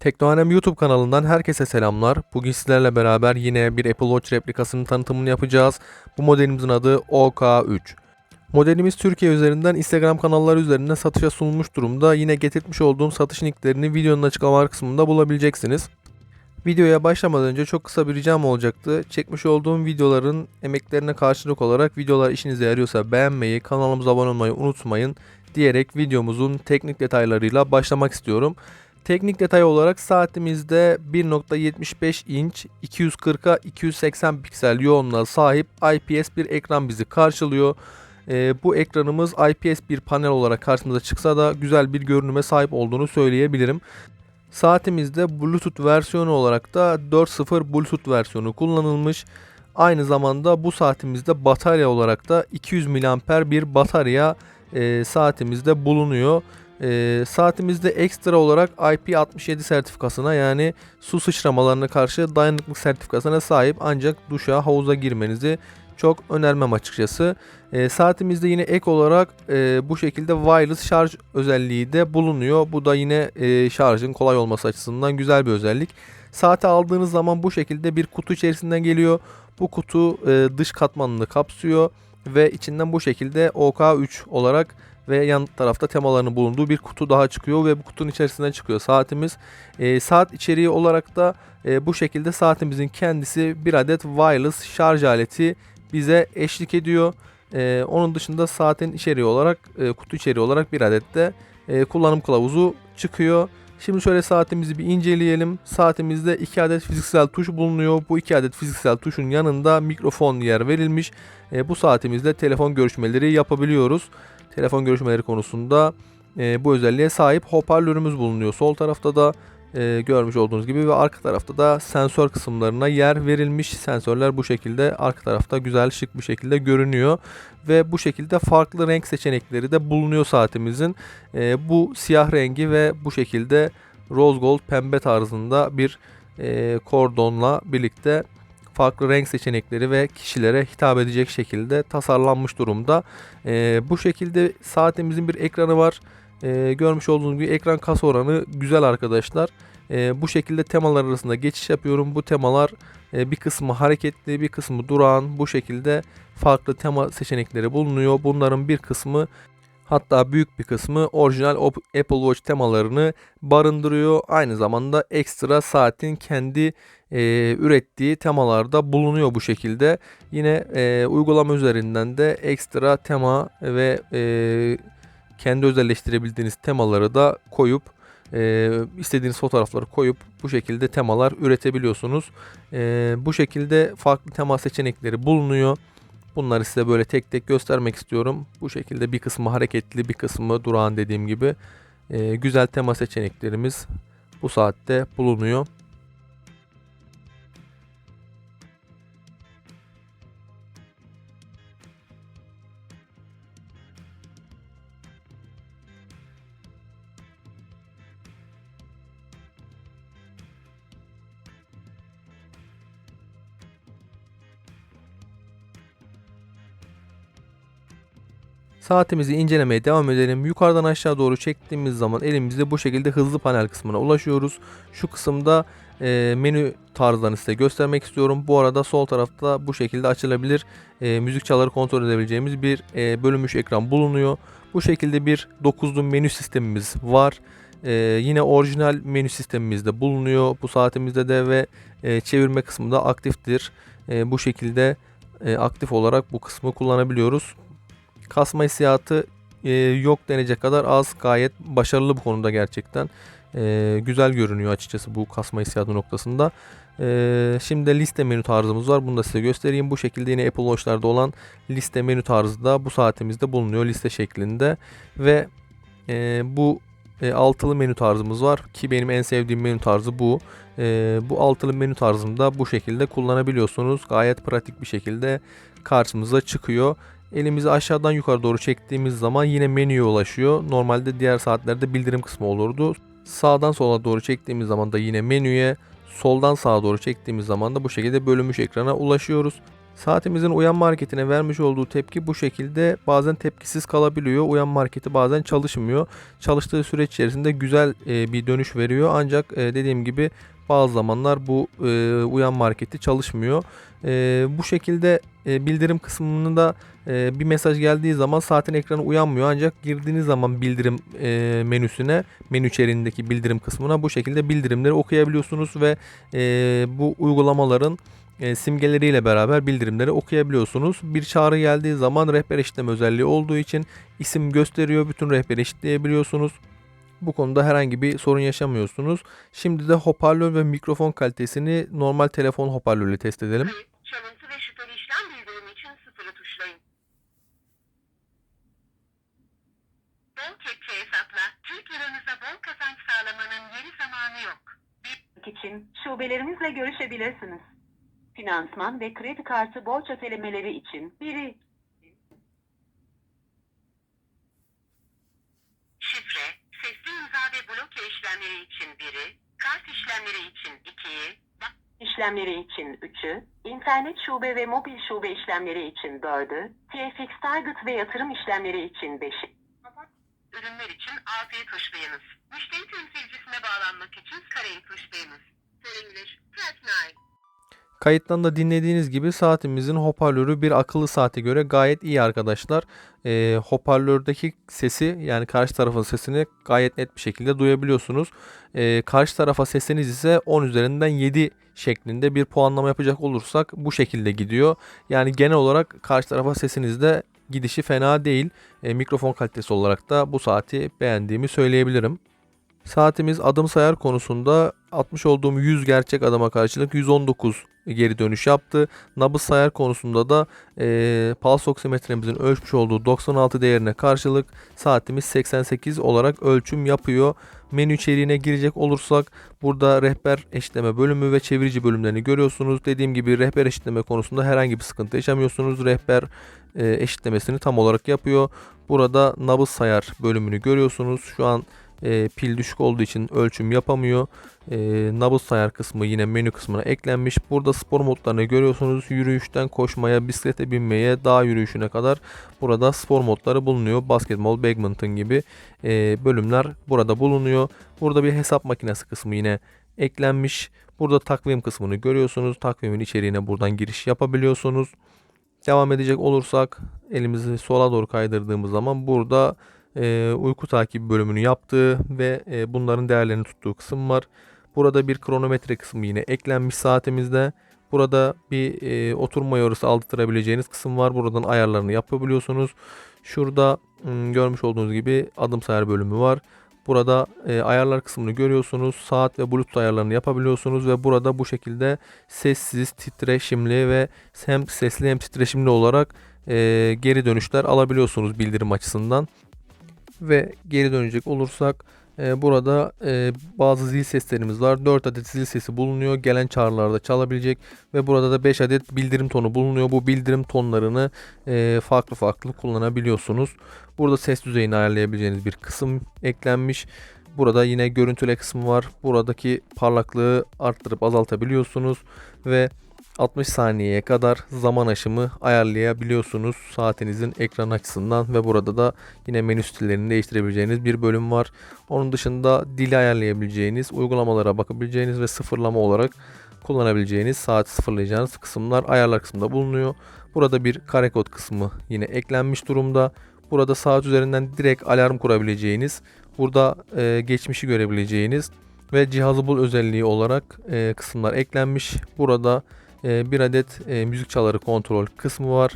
Teknohanem YouTube kanalından herkese selamlar. Bugün sizlerle beraber yine bir Apple Watch replikasının tanıtımını yapacağız. Bu modelimizin adı OK3. Modelimiz Türkiye üzerinden Instagram kanalları üzerinden satışa sunulmuş durumda. Yine getirmiş olduğum satış linklerini videonun açıklamalar kısmında bulabileceksiniz. Videoya başlamadan önce çok kısa bir ricam olacaktı. Çekmiş olduğum videoların emeklerine karşılık olarak videolar işinize yarıyorsa beğenmeyi, kanalımıza abone olmayı unutmayın diyerek videomuzun teknik detaylarıyla başlamak istiyorum. Teknik detay olarak saatimizde 1.75 inç 240'a 280 piksel yoğunluğa sahip IPS bir ekran bizi karşılıyor. Ee, bu ekranımız IPS bir panel olarak karşımıza çıksa da güzel bir görünüme sahip olduğunu söyleyebilirim. Saatimizde Bluetooth versiyonu olarak da 4.0 Bluetooth versiyonu kullanılmış. Aynı zamanda bu saatimizde batarya olarak da 200 mAh bir batarya e, saatimizde bulunuyor. E, saatimizde ekstra olarak IP67 sertifikasına yani su sıçramalarına karşı dayanıklık sertifikasına sahip ancak duşa havuza girmenizi çok önermem açıkçası. E, saatimizde yine ek olarak e, bu şekilde wireless şarj özelliği de bulunuyor. Bu da yine e, şarjın kolay olması açısından güzel bir özellik. Saati aldığınız zaman bu şekilde bir kutu içerisinden geliyor. Bu kutu e, dış katmanını kapsıyor ve içinden bu şekilde OK3 olarak ve yan tarafta temalarının bulunduğu bir kutu daha çıkıyor ve bu kutunun içerisinden çıkıyor saatimiz. E, saat içeriği olarak da e, bu şekilde saatimizin kendisi bir adet wireless şarj aleti bize eşlik ediyor. E, onun dışında saatin içeriği olarak e, kutu içeriği olarak bir adet de e, kullanım kılavuzu çıkıyor. Şimdi şöyle saatimizi bir inceleyelim. Saatimizde 2 adet fiziksel tuş bulunuyor. Bu 2 adet fiziksel tuşun yanında mikrofon yer verilmiş. E, bu saatimizde telefon görüşmeleri yapabiliyoruz. Telefon görüşmeleri konusunda e, bu özelliğe sahip hoparlörümüz bulunuyor. Sol tarafta da e, görmüş olduğunuz gibi ve arka tarafta da sensör kısımlarına yer verilmiş. Sensörler bu şekilde arka tarafta güzel şık bir şekilde görünüyor ve bu şekilde farklı renk seçenekleri de bulunuyor saatimizin. E, bu siyah rengi ve bu şekilde rose gold pembe tarzında bir e, kordonla birlikte farklı renk seçenekleri ve kişilere hitap edecek şekilde tasarlanmış durumda. E, bu şekilde saatimizin bir ekranı var. E, görmüş olduğunuz gibi ekran kasa oranı güzel arkadaşlar. E, bu şekilde temalar arasında geçiş yapıyorum. Bu temalar e, bir kısmı hareketli bir kısmı durağan bu şekilde farklı tema seçenekleri bulunuyor. Bunların bir kısmı hatta büyük bir kısmı orijinal Apple Watch temalarını barındırıyor. Aynı zamanda ekstra saatin kendi e, ürettiği temalarda bulunuyor bu şekilde. Yine e, uygulama üzerinden de ekstra tema ve e, kendi özelleştirebildiğiniz temaları da koyup e, istediğiniz fotoğrafları koyup bu şekilde temalar üretebiliyorsunuz. E, bu şekilde farklı tema seçenekleri bulunuyor. Bunları size böyle tek tek göstermek istiyorum. Bu şekilde bir kısmı hareketli bir kısmı durağan dediğim gibi e, güzel tema seçeneklerimiz bu saatte bulunuyor. Saatimizi incelemeye devam edelim. Yukarıdan aşağı doğru çektiğimiz zaman elimizde bu şekilde hızlı panel kısmına ulaşıyoruz. Şu kısımda e, menü tarzlarını size göstermek istiyorum. Bu arada sol tarafta bu şekilde açılabilir e, müzik çaları kontrol edebileceğimiz bir e, bölünmüş ekran bulunuyor. Bu şekilde bir dokuzlu menü sistemimiz var. E, yine orijinal menü sistemimizde bulunuyor. Bu saatimizde de ve e, çevirme kısmında aktiftir. E, bu şekilde e, aktif olarak bu kısmı kullanabiliyoruz. Kasma hissiyatı e, yok denecek kadar az. Gayet başarılı bu konuda gerçekten. E, güzel görünüyor açıkçası bu kasma hissiyatı noktasında. E, şimdi liste menü tarzımız var. Bunu da size göstereyim. Bu şekilde yine Apple Watch'larda olan liste menü tarzı da bu saatimizde bulunuyor liste şeklinde. Ve e, bu e, altılı menü tarzımız var ki benim en sevdiğim menü tarzı bu. E, bu altılı menü tarzında bu şekilde kullanabiliyorsunuz. Gayet pratik bir şekilde karşımıza çıkıyor. Elimizi aşağıdan yukarı doğru çektiğimiz zaman yine menüye ulaşıyor. Normalde diğer saatlerde bildirim kısmı olurdu. Sağdan sola doğru çektiğimiz zaman da yine menüye, soldan sağa doğru çektiğimiz zaman da bu şekilde bölünmüş ekrana ulaşıyoruz. Saatimizin uyanma hareketine vermiş olduğu tepki bu şekilde bazen tepkisiz kalabiliyor. Uyanma hareketi bazen çalışmıyor. Çalıştığı süreç içerisinde güzel e, bir dönüş veriyor. Ancak e, dediğim gibi bazı zamanlar bu e, uyanma hareketi çalışmıyor. E, bu şekilde e, bildirim kısmında e, bir mesaj geldiği zaman saatin ekranı uyanmıyor. Ancak girdiğiniz zaman bildirim e, menüsüne, menü içeriğindeki bildirim kısmına bu şekilde bildirimleri okuyabiliyorsunuz ve e, bu uygulamaların e, simgeleriyle beraber bildirimleri okuyabiliyorsunuz. Bir çağrı geldiği zaman rehber eşitleme özelliği olduğu için isim gösteriyor. Bütün rehberi eşitleyebiliyorsunuz. Bu konuda herhangi bir sorun yaşamıyorsunuz. Şimdi de hoparlör ve mikrofon kalitesini normal telefon hoparlörüyle test edelim. Kayıt, çalıntı ve şüpheli işlem bildirimi için sıfırı tuşlayın. Bol kepçe hesapla, Türk liranıza bol kazanç sağlamanın yeri zamanı yok. için şubelerimizle görüşebilirsiniz. Finansman ve kredi kartı borç ödelemeleri için biri Şifre, sesli imza ve bloke işlemleri için biri, kart işlemleri için ikiyi, ba- işlemleri için 3'ü, internet şube ve mobil şube işlemleri için 4'ü, TFX Target ve yatırım işlemleri için 5'i. ürünler için A'yı tuşlayınız. Müşteri temsilcisine bağlanmak için kareyi tuşlayınız. English, press 9. Kayıttan da dinlediğiniz gibi saatimizin hoparlörü bir akıllı saate göre gayet iyi arkadaşlar. Ee, hoparlördeki sesi yani karşı tarafın sesini gayet net bir şekilde duyabiliyorsunuz. Ee, karşı tarafa sesiniz ise 10 üzerinden 7 şeklinde bir puanlama yapacak olursak bu şekilde gidiyor. Yani genel olarak karşı tarafa sesinizde gidişi fena değil. Ee, mikrofon kalitesi olarak da bu saati beğendiğimi söyleyebilirim. Saatimiz adım sayar konusunda atmış olduğum 100 gerçek adama karşılık 119 geri dönüş yaptı. Nabız sayar konusunda da e, pulse oksimetremizin ölçmüş olduğu 96 değerine karşılık saatimiz 88 olarak ölçüm yapıyor. Menü içeriğine girecek olursak burada rehber eşitleme bölümü ve çevirici bölümlerini görüyorsunuz. Dediğim gibi rehber eşitleme konusunda herhangi bir sıkıntı yaşamıyorsunuz. Rehber e, eşitlemesini tam olarak yapıyor. Burada nabız sayar bölümünü görüyorsunuz. Şu an e, pil düşük olduğu için ölçüm yapamıyor. E, nabız sayar kısmı yine menü kısmına eklenmiş. Burada spor modlarını görüyorsunuz. Yürüyüşten koşmaya, bisiklete binmeye, dağ yürüyüşüne kadar burada spor modları bulunuyor. Basketbol, badminton gibi e, bölümler burada bulunuyor. Burada bir hesap makinesi kısmı yine eklenmiş. Burada takvim kısmını görüyorsunuz. Takvimin içeriğine buradan giriş yapabiliyorsunuz. Devam edecek olursak elimizi sola doğru kaydırdığımız zaman burada e, uyku takibi bölümünü yaptığı ve e, bunların değerlerini tuttuğu kısım var. Burada bir kronometre kısmı yine eklenmiş saatimizde. Burada bir e, oturma yorusu aldırtabileceğiniz kısım var. Buradan ayarlarını yapabiliyorsunuz. Şurada m, görmüş olduğunuz gibi adım sayar bölümü var. Burada e, ayarlar kısmını görüyorsunuz. Saat ve bluetooth ayarlarını yapabiliyorsunuz ve burada bu şekilde sessiz, titreşimli ve hem sesli hem titreşimli olarak e, geri dönüşler alabiliyorsunuz bildirim açısından ve geri dönecek olursak e, burada e, bazı zil seslerimiz var. 4 adet zil sesi bulunuyor. Gelen çağrılarda çalabilecek ve burada da 5 adet bildirim tonu bulunuyor. Bu bildirim tonlarını e, farklı farklı kullanabiliyorsunuz. Burada ses düzeyini ayarlayabileceğiniz bir kısım eklenmiş. Burada yine görüntüle kısmı var. Buradaki parlaklığı arttırıp azaltabiliyorsunuz ve 60 saniyeye kadar zaman aşımı ayarlayabiliyorsunuz saatinizin ekran açısından ve burada da yine menü stillerini değiştirebileceğiniz bir bölüm var. Onun dışında dili ayarlayabileceğiniz, uygulamalara bakabileceğiniz ve sıfırlama olarak kullanabileceğiniz saat sıfırlayacağınız kısımlar ayarlar kısmında bulunuyor. Burada bir kare kod kısmı yine eklenmiş durumda. Burada saat üzerinden direkt alarm kurabileceğiniz, burada e, geçmişi görebileceğiniz ve cihazı bul özelliği olarak e, kısımlar eklenmiş. Burada e, bir adet e, müzik çaları kontrol kısmı var.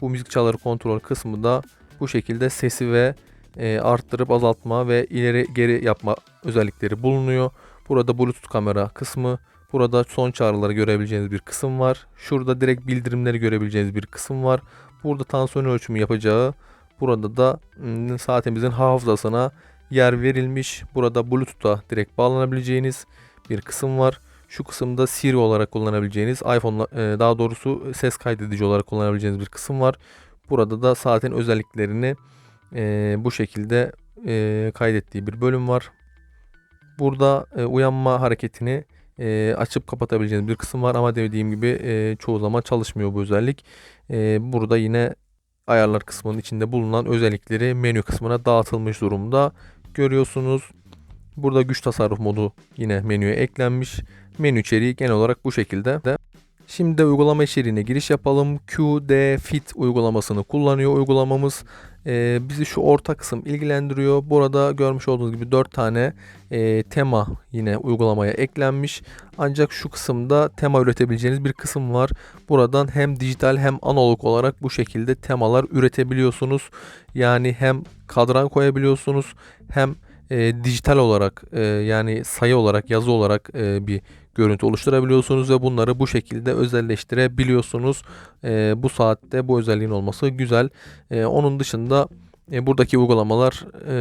Bu müzik çaları kontrol kısmı da bu şekilde sesi ve e, arttırıp azaltma ve ileri geri yapma özellikleri bulunuyor. Burada Bluetooth kamera kısmı, burada son çağrıları görebileceğiniz bir kısım var. Şurada direkt bildirimleri görebileceğiniz bir kısım var. Burada tansiyon ölçümü yapacağı, burada da m, saatimizin hafızasına yer verilmiş. Burada Bluetooth'a direkt bağlanabileceğiniz bir kısım var. Şu kısımda Siri olarak kullanabileceğiniz iPhone e, daha doğrusu ses kaydedici olarak kullanabileceğiniz bir kısım var. Burada da saatin özelliklerini e, bu şekilde e, kaydettiği bir bölüm var. Burada e, uyanma hareketini e, açıp kapatabileceğiniz bir kısım var ama dediğim gibi e, çoğu zaman çalışmıyor bu özellik. E, burada yine ayarlar kısmının içinde bulunan özellikleri menü kısmına dağıtılmış durumda görüyorsunuz. Burada güç tasarruf modu yine menüye eklenmiş. Menü içeriği genel olarak bu şekilde. De. Şimdi de uygulama içeriğine giriş yapalım. QD Fit uygulamasını kullanıyor uygulamamız. Ee, bizi şu orta kısım ilgilendiriyor. Burada görmüş olduğunuz gibi 4 tane e, tema yine uygulamaya eklenmiş. Ancak şu kısımda tema üretebileceğiniz bir kısım var. Buradan hem dijital hem analog olarak bu şekilde temalar üretebiliyorsunuz. Yani hem kadran koyabiliyorsunuz hem e, dijital olarak e, yani sayı olarak yazı olarak e, bir görüntü oluşturabiliyorsunuz ve bunları bu şekilde özelleştirebiliyorsunuz. E, bu saatte bu özelliğin olması güzel. E, onun dışında e, buradaki uygulamalar e,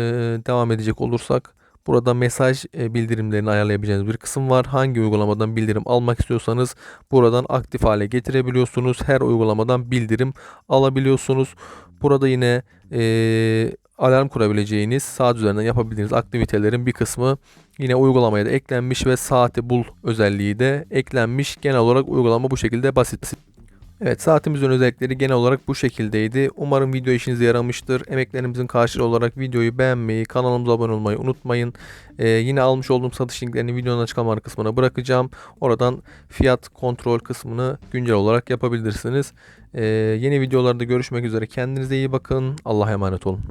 devam edecek olursak burada mesaj e, bildirimlerini ayarlayabileceğiniz bir kısım var. Hangi uygulamadan bildirim almak istiyorsanız buradan aktif hale getirebiliyorsunuz. Her uygulamadan bildirim alabiliyorsunuz. Burada yine e, alarm kurabileceğiniz saat üzerinden yapabildiğiniz aktivitelerin bir kısmı yine uygulamaya da eklenmiş ve saati bul özelliği de eklenmiş. Genel olarak uygulama bu şekilde basit. Evet saatimizin özellikleri genel olarak bu şekildeydi. Umarım video işinize yaramıştır. Emeklerimizin karşılığı olarak videoyu beğenmeyi, kanalımıza abone olmayı unutmayın. Ee, yine almış olduğum satış linklerini videonun açıklama kısmına bırakacağım. Oradan fiyat kontrol kısmını güncel olarak yapabilirsiniz. Ee, yeni videolarda görüşmek üzere. Kendinize iyi bakın. Allah'a emanet olun.